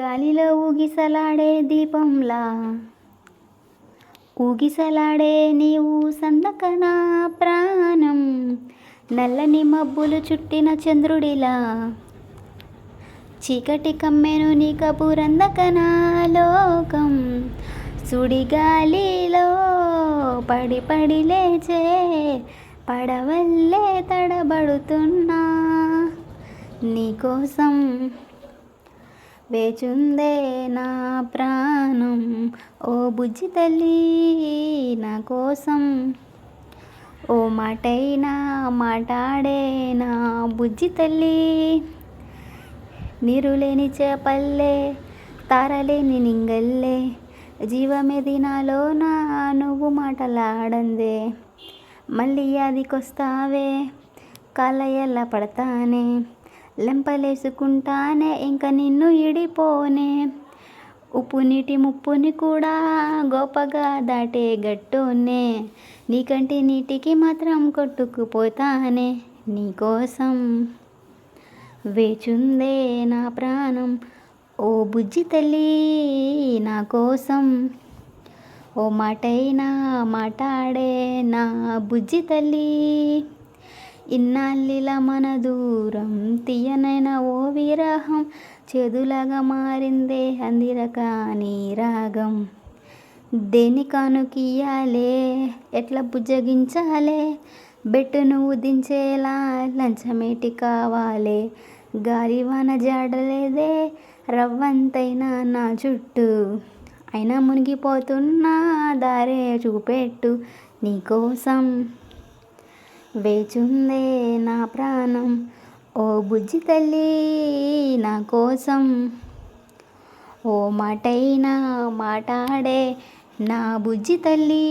గాలిలో ఊగిసలాడే దీపంలా. ఊగిసలాడే నీవు సందకనా ప్రాణం. నల్లని మబ్బులు చుట్టిన చంద్రుడిలా. చీకటి కమ్మెను నీ కబురందకనా లోకం. సుడిగాలిలో పడి పడి లేచే పడవల్లే తడబడుతున్నా. నీకోసం వేచుందే నా ప్రాణం. ఓ బుజ్జి తల్లి నా కోసం. ఓ మాటైనా మాటాడే నా బుజ్జి తల్లి. నిరులేని చేపల్లే తారలేని నింగల్లే జీవమేది నాలో నా నువ్వు మాటలాడందే. మళ్ళీ అదికొస్తావే కాళ్ళ ఎలా పడతానే. లెంపలేసుకుంటానే ఇంక నిన్ను ఇడిపోనే. ఉప్పు నీటి ముప్పుని కూడా గొప్పగా దాటే గట్టునే. నీకంటే నీటికి మాత్రం కొట్టుకుపోతానే నీకోసం వేచుందే నా ప్రాణం. ఓ బుజ్జి తల్లి నా కోసం ఓ మాటైనా మాటాడే నా బుజ్జి తల్లి. ఇన్నాళ్ళిలా మన దూరం తీయ చెదులగా మారిందే అందిరకాని రాగం. దేని కానుకియాలే ఎట్లా బుజ్జగించాలే? బెట్టును ఉదించేలా లంచమేటి కావాలే? గాలివాన జాడలేదే? రవ్వంతైనా నా చుట్టూ అయినా మునిగిపోతున్నా దారే చూపెట్టు నీకోసం వేచుందే నా ప్రాణం. ఓ బుజ్జి తల్లి కోసం ఓ మాటైనా మాటాడే నా బుజ్జి తల్లి.